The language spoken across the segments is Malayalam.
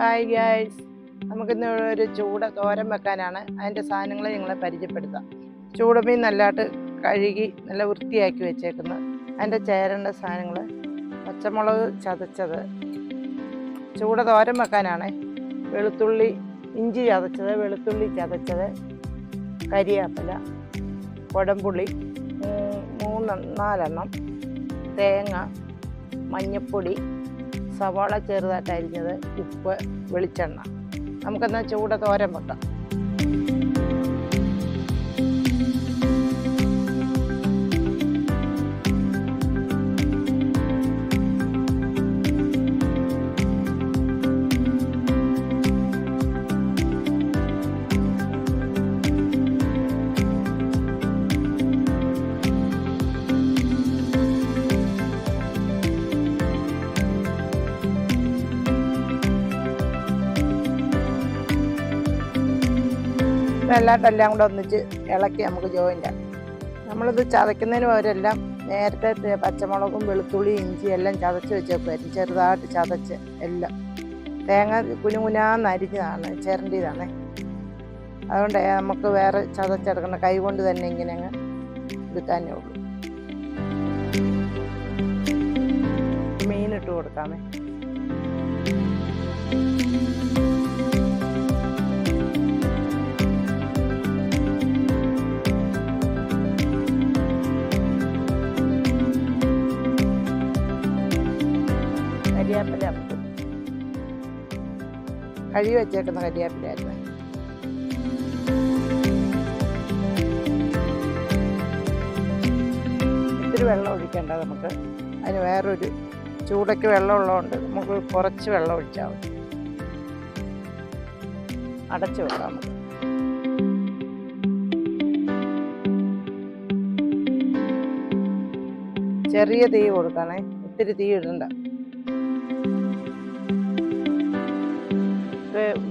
ഹായ് ഗൈസ് നമുക്കിന്ന് ഒരു ചൂട തോരൻ വെക്കാനാണ്. അതിന്റെ സാധനങ്ങൾ നിങ്ങളെ പരിചയപ്പെടുത്താം. ചൂടമീൻ നല്ലതായിട്ട് കഴുകി നല്ല വൃത്തിയാക്കി വെച്ചേക്കുന്നത് അതിന്റെ ചേരേണ്ട സാധനങ്ങൾ പച്ചമുളക് ചതച്ചത്. ചൂട തോരൻ വെക്കാനാണ്. വെളുത്തുള്ളി ഇഞ്ചി ചതച്ചത് വെളുത്തുള്ളി ചതച്ചത് കരിയാപ്പില കുടംപുളി മൂന്ന് നാലെണ്ണം തേങ്ങ മഞ്ഞൾപ്പൊടി സവാള ചെറുതായിട്ട് അരിഞ്ഞത്. ഉപ്പ് വെളിച്ചെണ്ണ. നമുക്കെന്നാൽ ചൂട തോരൻ വെക്കാം. വെള്ളാട്ടെല്ലാം കൂടെ ഒന്നിച്ച് ഇളക്കി നമുക്ക് ജോയിന്റ് ആക്കാം നമ്മളിത് ചതയ്ക്കുന്നതിന് പകരമെല്ലാം നേരത്തെ പച്ചമുളകും വെളുത്തുള്ളി ഇഞ്ചി എല്ലാം ചതച്ച് വെച്ചേക്കുമായിരുന്നു ചെറുതായിട്ട് ചതച്ച് എല്ലാം. തേങ്ങ കുനുകുനാന്ന് അരിഞ്ഞതാണ് ചിരണ്ടിയതാണ്. അതുകൊണ്ട് നമുക്ക് വേറെ ചതച്ചെടുക്കണം കൈ കൊണ്ട് തന്നെ ഇങ്ങനെ അങ്ങ് എടുക്കാനേ ഉള്ളൂ. മീനിട്ട് കൊടുക്കാമേ. കരിയാപ്പില കഴുകി വെച്ചേക്കുന്ന കരിയാപ്പിലായിരുന്നു ഇത്തിരി വെള്ളം ഒഴിക്കണ്ട നമുക്ക്. അതിന് വേറൊരു ചൂടയ്ക്ക് വെള്ളം ഉള്ളതുകൊണ്ട് നമുക്ക് കുറച്ച് വെള്ളം ഒഴിച്ചാൽ മതി. അടച്ചു വെക്കാം ചെറിയ തീ കൊടുക്കണേ. ഒത്തിരി തീ ഇടണ്ട.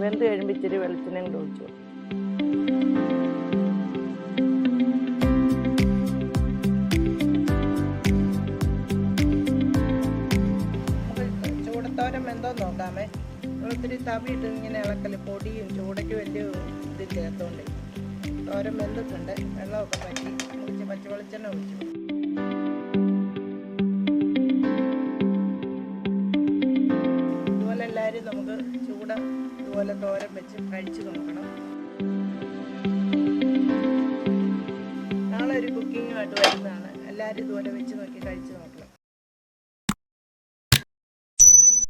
വെന്ത് കഴിയുമ്പോൾ ഇച്ചിരി വെളിച്ചെണ്ണയും കൂടെ ഒഴിച്ചു ചൂടത്തോരം വെന്തോ നോക്കാമേ. ഒത്തിരി തവിയിട്ട് ഇങ്ങനെ ഇളക്കൽ പൊടിയും ചൂടയ്ക്ക് വലിയ ഇത് ചേർത്തോണ്ട് തോരം വെന്തിട്ടുണ്ട്. വെള്ളമൊക്കെ പറ്റി. ഒഴിച്ച് ഇച്ചിരി പച്ച വെളിച്ചെണ്ണ ഒഴിച്ചു ഇതുപോലെ തോരൻ വെച്ച് കഴിച്ചു നോക്കണം. നാളെ ഒരു കുക്കിങ്ങുമായിട്ട് വരുന്നതാണ്. എല്ലാവരും ഇതുപോലെ വെച്ച് നോക്കി കഴിച്ചു നോക്കണം.